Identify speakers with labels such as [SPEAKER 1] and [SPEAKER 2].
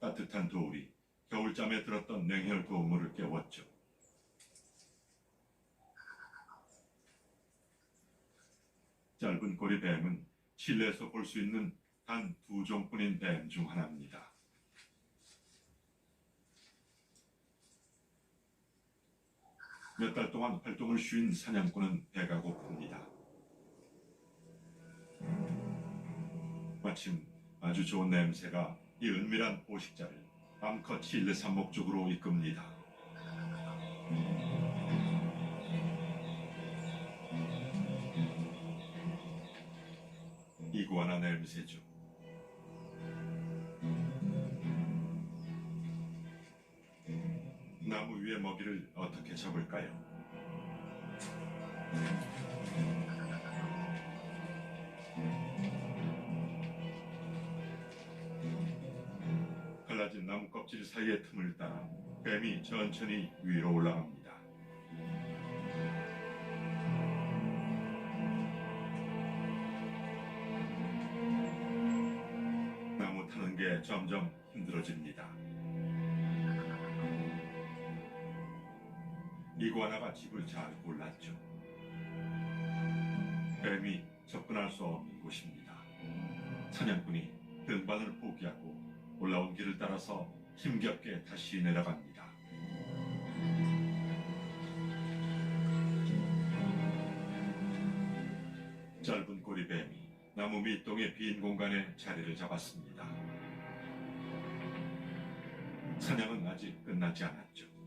[SPEAKER 1] 따뜻한 도울이 겨울잠에 들었던 냉혈 도우물을 깨웠죠. 짧은 꼬리 뱀은 실내에서 볼 수 있는 단 두 종뿐인 뱀 중 하나입니다. 몇 달 동안 활동을 쉰 사냥꾼은 배가 고픕니다. 마침 아주 좋은 냄새가 이 은밀한 포식자를 암컷 실내 산목 쪽으로 이끕니다. 이구아나 냄새죠. 나무 위의 먹이를 어떻게 잡을까요? 갈라진 나무 껍질 사이의 틈을 따라 뱀이 천천히 위로 올라갑니다. 나무 타는 게 점점 힘들어집니다. 이구아나가 집을 잘 골랐죠. 뱀이 접근할 수 없는 곳입니다. 사냥꾼이 등반을 포기하고 올라온 길을 따라서 힘겹게 다시 내려갑니다. 짧은 꼬리 뱀이 나무 밑동의 빈 공간에 자리를 잡았습니다. 사냥은 아직 끝나지 않았죠.